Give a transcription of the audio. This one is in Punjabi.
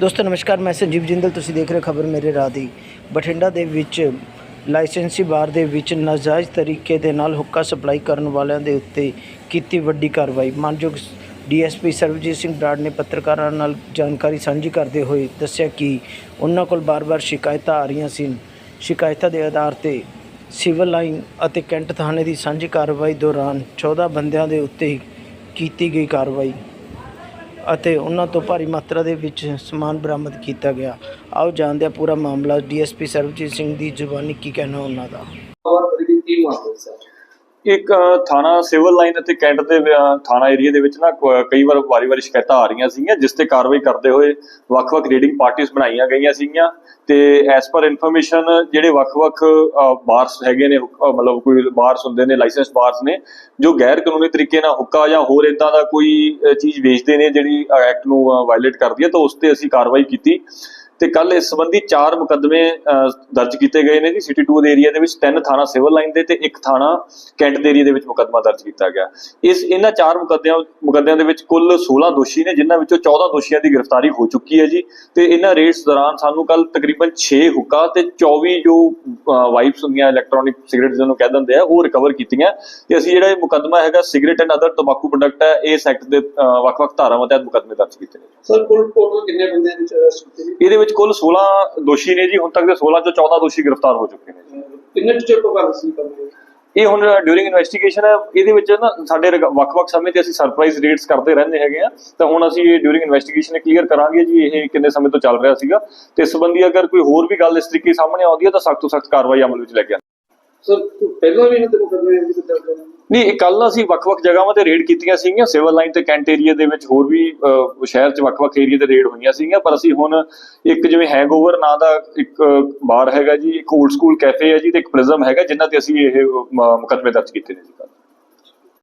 ਦੋਸਤੋ, ਨਮਸਕਾਰ, ਮੈਂ ਸੰਜੀਵ ਜਿੰਦਲ। ਤੁਸੀਂ ਦੇਖ ਰਹੇ ਖਬਰ ਮੇਰੇ ਰਾਹ ਦੀ। ਬਠਿੰਡਾ ਦੇ ਵਿੱਚ ਲਾਇਸੈਂਸੀ ਬਾਰ ਦੇ ਵਿੱਚ ਨਾਜਾਇਜ਼ ਤਰੀਕੇ ਦੇ ਨਾਲ ਹੁੱਕਾ ਸਪਲਾਈ ਕਰਨ ਵਾਲਿਆਂ ਦੇ ਉੱਤੇ ਕੀਤੀ ਵੱਡੀ ਕਾਰਵਾਈ। ਮਾਨਯੋਗ ਡੀਐਸਪੀ ਸਰਵਜੀਤ ਸਿੰਘ ਬਰਾੜ ਨੇ ਪੱਤਰਕਾਰਾਂ ਨਾਲ ਜਾਣਕਾਰੀ ਸਾਂਝੀ ਕਰਦੇ ਹੋਏ ਦੱਸਿਆ ਕਿ ਉਹਨਾਂ ਕੋਲ ਬਾਰ-ਬਾਰ ਸ਼ਿਕਾਇਤਾਂ ਆ ਰਹੀਆਂ ਸੀ ਸ਼ਿਕਾਇਤਾਂ ਦੇ ਆਧਾਰ ਤੇ ਸਿਵਲ ਲਾਈਨ ਅਤੇ ਕੈਂਟ ਥਾਣੇ ਦੀ ਸਾਂਝੀ ਕਾਰਵਾਈ ਦੌਰਾਨ 14 ਬੰਦਿਆਂ ਦੇ ਉੱਤੇ ਕੀਤੀ ਗਈ ਕਾਰਵਾਈ। ਅਤੇ ਉਹਨਾਂ ਤੋਂ ਭਾਰੀ ਮਾਤਰਾ ਦੇ ਵਿੱਚ ਸਮਾਨ ਬਰਾਮਦ ਕੀਤਾ ਗਿਆ। ਆਓ ਜਾਣਦੇ ਹਾਂ ਪੂਰਾ ਮਾਮਲਾ। ਡੀਐਸਪੀ ਸਰਬਜੀਤ ਸਿੰਘ ਦੀ ਜ਼ੁਬਾਨੀ ਕੀ ਕਹਿਣਾ ਉਹਨਾਂ ਦਾ। ਇੱਕ ਥਾਣਾ ਸਿਵਲ ਲਾਈਨ ਅਤੇ ਕੈਂਟ ਦੇ ਥਾਣਾ ਏਰੀਆ ਦੇ ਵਿੱਚ ਨਾ ਕਈ ਵਾਰ ਵਾਰੀ-ਵਾਰੀ ਸ਼ਿਕਾਇਤਾਂ ਆ ਰਹੀਆਂ ਸੀਗੀਆਂ, ਜਿਸ ਤੇ ਕਾਰਵਾਈ ਕਰਦੇ ਹੋਏ ਵੱਖ-ਵੱਖ ਰੀਡਿੰਗ ਪਾਰਟੀਆਂ ਬਣਾਈਆਂ ਗਈਆਂ ਸੀਗੀਆਂ। ਤੇ ਐਸ ਪਰ ਇਨਫੋਰਮੇਸ਼ਨ ਜਿਹੜੇ ਵੱਖ-ਵੱਖ ਬਾਰਸ ਹੈਗੇ ਨੇ ਮਤਲਬ ਕੋਈ ਬਾਰਸ ਹੁੰਦੇ ਨੇ, ਲਾਇਸੈਂਸ ਬਾਰਸ ਨੇ, ਜੋ ਗੈਰ ਕਾਨੂੰਨੀ ਤਰੀਕੇ ਨਾਲ ਹੁੱਕਾ ਜਾਂ ਹੋਰ ਇਦਾਂ ਦਾ ਕੋਈ ਚੀਜ਼ ਵੇਚਦੇ ਨੇ, ਜਿਹੜੀ ਐਕਟ ਨੂੰ ਵਾਇਲੇਟ ਕਰਦੀ ਹੈ, ਤਾਂ ਉਸ ਤੇ ਅਸੀਂ ਕਾਰਵਾਈ ਕੀਤੀ। ਤੇ ਕੱਲ ਇਸ ਸੰਬੰਧੀ ਚਾਰ ਮੁਕੱਦਮੇ ਦਰਜ ਕੀਤੇ ਗਏ ਨੇ ਜੀ। ਸਿਟੀ 2 ਦੇ ਏਰੀਆ ਦੇ ਵਿੱਚ ਤਿੰਨ ਥਾਣਾ ਸਿਵਲ ਲਾਈਨ ਦੇ ਤੇ ਇੱਕ ਥਾਣਾ ਕੈਂਟ ਦੇ ਏਰੀਆ ਦੇ ਵਿੱਚ ਮੁਕੱਦਮਾ ਦਰਜ ਕੀਤਾ ਗਿਆ। ਇਸ ਇਹਨਾਂ ਚਾਰ ਮੁਕੱਦਿਆਂ ਮੁਕੱਦਿਆਂ ਦੇ ਵਿੱਚ ਕੁੱਲ 16 ਦੋਸ਼ੀ ਨੇ ਜਿਨ੍ਹਾਂ ਵਿੱਚੋਂ 14 ਦੋਸ਼ੀਆਂ ਦੀ ਗ੍ਰਿਫਤਾਰੀ ਹੋ ਚੁੱਕੀ ਹੈ ਜੀ। ਤੇ ਇਹਨਾਂ ਰੇਡਸ ਦੌਰਾਨ ਸਾਨੂੰ ਕੱਲ ਤਕਰੀਬਨ 6 ਹੁੱਕਾ ਤੇ 24 ਜੋ ਵਾਈਪਸ ਹੁੰਦੀਆਂ ਇਲੈਕਟ੍ਰੋਨਿਕ ਸਿਗਰਟ ਜਿਹਨੂੰ ਕਹਿ ਦਿੰਦੇ ਆ ਉਹ ਰਿਕਵਰ ਕੀਤੀਆਂ। ਤੇ ਅਸੀਂ ਜਿਹੜਾ ਇਹ ਮੁਕੱਦਮਾ ਹੈਗਾ ਸਿਗਰਟ ਐਂਡ ਅਦਰ ਤੰਬਾਕੂ ਪ੍ਰੋਡਕਟ ਹੈ ਇਸ ਐਕਟ ਦੇ ਵੱਖ-ਵੱਖ ਧਾਰਾਵਾਂ ਤਹਿਤ ਮੁਕੱਦਮੇ ਦਰਜ ਕੀਤੇ ਨੇ। ਸਰ ਕੁੱਲ ਟੋਟਲ ਕਿੰਨੇ ਬੰਦੇ ਇਹਦੇ ਵਿੱਚ ਕੁੱਲ 16 ਦੋਸ਼ੀ ਨੇ ਜੀ ਹੁਣ ਤੱਕ ਦੇ 16 ਚੋਂ 14 ਦੋਸ਼ੀ ਗ੍ਰਿਫਤਾਰ ਹੋ ਚੁੱਕੇ ਨੇ ਕਿੰਨੇ ਚਿਰ ਤੋਂ ਕਰ ਸੀ ਕਰਦੇ ਇਹ? ਹੁਣ ਡਿਊਰਿੰਗ ਇਨਵੈਸਟੀਗੇਸ਼ਨ ਹੈ ਇਹਦੇ ਵਿੱਚ ਨਾ ਸਾਡੇ ਵੱਖ-ਵੱਖ ਸਮੇਂ ਤੇ ਅਸੀਂ ਸਰਪ੍ਰਾਈਜ਼ ਰੇਡਸ ਕਰਦੇ ਰਹਿੰਦੇ ਹੈਗੇ ਆ। ਤਾਂ ਹੁਣ ਅਸੀਂ ਇਹ ਡਿਊਰਿੰਗ ਇਨਵੈਸਟੀਗੇਸ਼ਨ ਕਲੀਅਰ ਕਰਾਂਗੇ ਜੀ ਇਹ ਕਿੰਨੇ ਸਮੇਂ ਤੋਂ ਚੱਲ ਰਿਹਾ ਸੀਗਾ। ਤੇ ਇਸ ਸੰਬੰਧੀ ਅਗਰ ਕੋਈ ਹੋਰ ਵੀ ਗੱਲ ਇਸ ਤਰੀਕੇ ਸਾਹਮਣੇ ਆਉਂਦੀ ਹੈ ਤਾਂ ਸਖਤ ਤੋਂ ਸਖਤ ਕਾਰਵਾਈ ਅਮਲ ਵਿੱਚ ਲੈ ਕੇ ਆਵਾਂਗੇ ਸਰ ਪਹਿਲਾਂ ਵੀ ਇਹਨਾਂ ਤੇ ਮੁਕੱਦਮੇ ਵਿੱਚ ਨੇ ਨਹੀਂ, ਇਹ ਕੱਲ ਅਸੀਂ ਵੱਖ-ਵੱਖ ਜਗ੍ਹਾਵਾਂ ਤੇ ਰੇਡ ਕੀਤੀਆਂ ਸੀਗੀਆਂ। ਸਿਵਲ ਲਾਈਨ ਤੇ ਕੈਂਟ ਏਰੀਆ ਦੇ ਵਿੱਚ ਹੋਰ ਵੀ ਸ਼ਹਿਰ 'ਚ ਵੱਖ-ਵੱਖ ਏਰੀਆ ਤੇ ਰੇਡ ਹੋਈਆਂ ਸੀਗੀਆਂ। ਪਰ ਅਸੀਂ ਹੁਣ ਇੱਕ ਜਿਵੇਂ ਹੈਂਗਓਵਰ ਨਾਂ ਦਾ ਇੱਕ ਬਾਰ ਹੈਗਾ ਜੀ, ਇੱਕ 올ਡ ਸਕੂਲ ਕੈਫੇ ਹੈ ਜੀ ਤੇ ਇੱਕ ਪ੍ਰਿਜ਼ਮ ਹੈਗਾ ਜਿਨ੍ਹਾਂ ਤੇ ਅਸੀਂ ਇਹ ਮ- ਮੁਕੱਦਮੇ ਦਰਜ ਕੀਤੇ ਨੇ ਜੀ